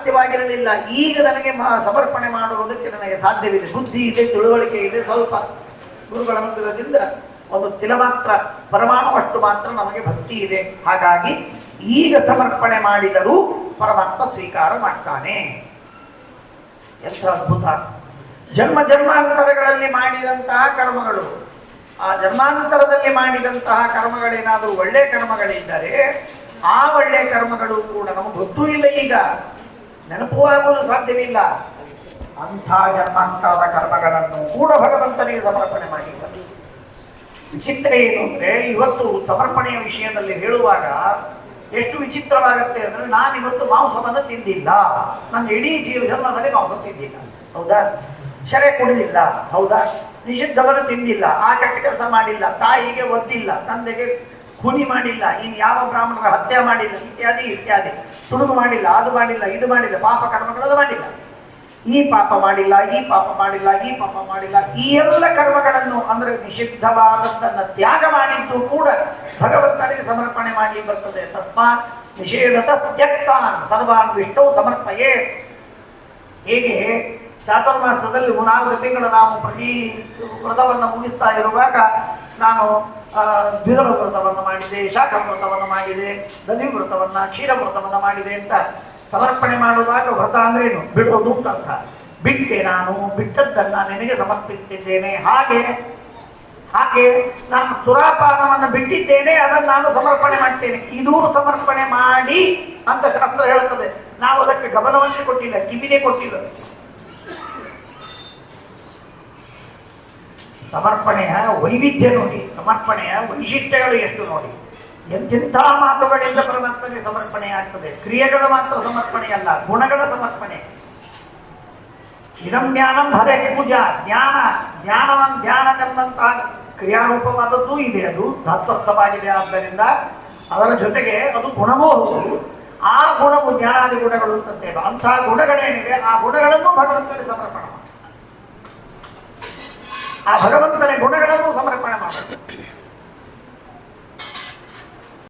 ಸಾಧ್ಯವಾಗಿರಲಿಲ್ಲ. ಈಗ ನನಗೆ ಸಮರ್ಪಣೆ ಮಾಡುವುದಕ್ಕೆ ನನಗೆ ಸಾಧ್ಯವಿದೆ. ಬುದ್ಧಿ ಇದೆ, ತಿಳುವಳಿಕೆ ಇದೆ, ಸ್ವಲ್ಪ ಗುರುಗಳ ಮಂದಿರದಿಂದ ಒಂದು ತಿಲ ಮಾತ್ರ ಪರಮಾಣುವಷ್ಟು ಮಾತ್ರ ನಮಗೆ ಭಕ್ತಿ ಇದೆ. ಹಾಗಾಗಿ ಈಗ ಸಮರ್ಪಣೆ ಮಾಡಿದರೂ ಪರಮಾತ್ಮ ಸ್ವೀಕಾರ ಮಾಡ್ತಾನೆ. ಎಂಥ ಅದ್ಭುತ. ಜನ್ಮ ಜನ್ಮಾಂತರಗಳಲ್ಲಿ ಮಾಡಿದಂತಹ ಕರ್ಮಗಳು. ಆ ಜನ್ಮಾಂತರದಲ್ಲಿ ಮಾಡಿದಂತಹ ಕರ್ಮಗಳೇನಾದರೂ ಒಳ್ಳೆ ಕರ್ಮಗಳಿದ್ದರೆ ಆ ಒಳ್ಳೆ ಕರ್ಮಗಳು ಕೂಡ ನಮಗೆ ಗೊತ್ತೂ ಇಲ್ಲ ಈಗ. ನೆನಪು ಆಗಲು ಸಾಧ್ಯವಿಲ್ಲ. ಅಂಥ ಜನ್ಮಾಂತರದ ಕರ್ಮಗಳನ್ನು ಕೂಡ ಭಗವಂತನಿಗೆ ಸಮರ್ಪಣೆ ಮಾಡಿದ್ದಾರೆ ವಿಚಿತ್ರ ಏನು ಅಂದ್ರೆ, ಇವತ್ತು ಸಮರ್ಪಣೆಯ ವಿಷಯದಲ್ಲಿ ಹೇಳುವಾಗ ಎಷ್ಟು ವಿಚಿತ್ರವಾಗುತ್ತೆ ಅಂದ್ರೆ ನಾನು ಇವತ್ತು ಮಾಂಸವನ್ನು ತಿಂದಿಲ್ಲ. ನನ್ನ ಇಡೀ ಜೀವ ಜನ್ಮದಲ್ಲಿ ಮಾಂಸ ತಿಂದಿಲ್ಲ. ಹೌದಾ? ಶರೆ ಕುಡಿದಿಲ್ಲ. ಹೌದಾ? ನಿಷಿದ್ಧವನ್ನು ತಿಂದಿಲ್ಲ. ಆ ಕೆಟ್ಟ ಕೆಲಸ ಮಾಡಿಲ್ಲ. ತಾಯಿಗೆ ಒದ್ದಿಲ್ಲ. ತಂದೆಗೆ ಹುನಿ ಮಾಡಿಲ್ಲ ಇನ್ನು ಯಾವ ಬ್ರಾಹ್ಮಣರ ಹತ್ಯೆ ಮಾಡಿಲ್ಲ, ಇತ್ಯಾದಿ ಇತ್ಯಾದಿ. ತುಡುಗು ಮಾಡಿಲ್ಲ, ಅದು ಮಾಡಿಲ್ಲ, ಇದು ಮಾಡಿಲ್ಲ, ಪಾಪ ಕರ್ಮಗಳದು ಮಾಡಿಲ್ಲ. ಈ ಪಾಪ ಮಾಡಿಲ್ಲ, ಈ ಪಾಪ ಮಾಡಿಲ್ಲ, ಈ ಪಾಪ ಮಾಡಿಲ್ಲ, ಈ ಎಲ್ಲ ಕರ್ಮಗಳನ್ನು ಅಂದ್ರೆ ನಿಷಿದ್ಧವಾದದ್ದನ್ನು ತ್ಯಾಗ ಮಾಡಿದ್ದು ಕೂಡ ಭಗವಂತನಿಗೆ ಸಮರ್ಪಣೆ ಮಾಡಲಿ ಬರ್ತದೆ. ತಸ್ಮಾತ್ ನಿಷೇಧತ ತ್ಯಕ್ತಾನ್ ಸರ್ವಾನ್ ವಿಷ್ಣು ಸಮರ್ಪಯೇ. ಹೇಗೆ? ಚಾತುರ್ಮಾಸದಲ್ಲಿ ನಾಲ್ಕು ತಿಂಗಳು ನಾವು ಪ್ರತಿ ವ್ರತವನ್ನು ಮುಗಿಸ್ತಾ ಇರುವಾಗ ನಾನು ದ್ವಿದಳ ವ್ರತವನ್ನು ಮಾಡಿದೆ ಶಾಖ ವ್ರತವನ್ನು ಮಾಡಿದೆ ದಧಿ ವ್ರತವನ್ನ ಕ್ಷೀರ ವ್ರತವನ್ನ ಮಾಡಿದೆ ಅಂತ ಸಮರ್ಪಣೆ ಮಾಡುವಾಗ ವ್ರತ ಅಂದ್ರೇನು? ಬಿಡೋದು ಅಂತ ಬಿಟ್ಟೆ ನಾನು, ಬಿಟ್ಟದ್ದನ್ನ ನಿನಗೆ ಸಮರ್ಪಿಸುತ್ತಿದ್ದೇನೆ. ಹಾಗೆ ಹಾಗೆ ನಾನು ಸುರಾಪಾನವನ್ನು ಬಿಟ್ಟಿದ್ದೇನೆ, ಅದನ್ನು ನಾನು ಸಮರ್ಪಣೆ ಮಾಡ್ತೇನೆ. ಇದು ಸಮರ್ಪಣೆ ಮಾಡಿ ಅಂತ ಶಾಸ್ತ್ರ ಹೇಳುತ್ತದೆ. ನಾವು ಅದಕ್ಕೆ ಗಮನವನ್ನೇ ಕೊಟ್ಟಿಲ್ಲ, ಕಿವಿನೇ ಕೊಟ್ಟಿಲ್ಲ. ಸಮರ್ಪಣೆಯ ವೈವಿಧ್ಯ ನೋಡಿ, ಸಮರ್ಪಣೆಯ ವೈಶಿಷ್ಟ್ಯಗಳು ಎಷ್ಟು ನೋಡಿ. ಎಂತೆಂಥ ಮಾತುಗಳಿಂದ ಪರಮಾತ್ಮನಿಗೆ ಸಮರ್ಪಣೆ ಆಗ್ತದೆ. ಕ್ರಿಯೆಗಳು ಮಾತ್ರ ಸಮರ್ಪಣೆ ಅಲ್ಲ, ಗುಣಗಳ ಸಮರ್ಪಣೆ. ಇದಂ ಜ್ಞಾನಂ ಹರೇ ಪೂಜಾ, ಜ್ಞಾನ, ಜ್ಞಾನವನ್ ಧ್ಯಾನವೆಂಬಂತಹ ಕ್ರಿಯಾರೂಪವಾದದ್ದು ಇದೆ. ಅದು ಧಾತ್ವರ್ಥವಾಗಿದೆ ಆದ್ದರಿಂದ ಅದರ ಜೊತೆಗೆ ಅದು ಗುಣವೂ ಹೌದು. ಆ ಗುಣವು ಜ್ಞಾನಾದಿ ಗುಣಗಳು ಅಂತೇವೆ ಅಂತಹ ಗುಣಗಳೇನಿವೆ, ಆ ಗುಣಗಳನ್ನು ಭಗವಂತನಿಗೆ ಸಮರ್ಪಣೆ ಆ ಭಗವಂತನ ಗುಣಗಳನ್ನು ಸಮರ್ಪಣೆ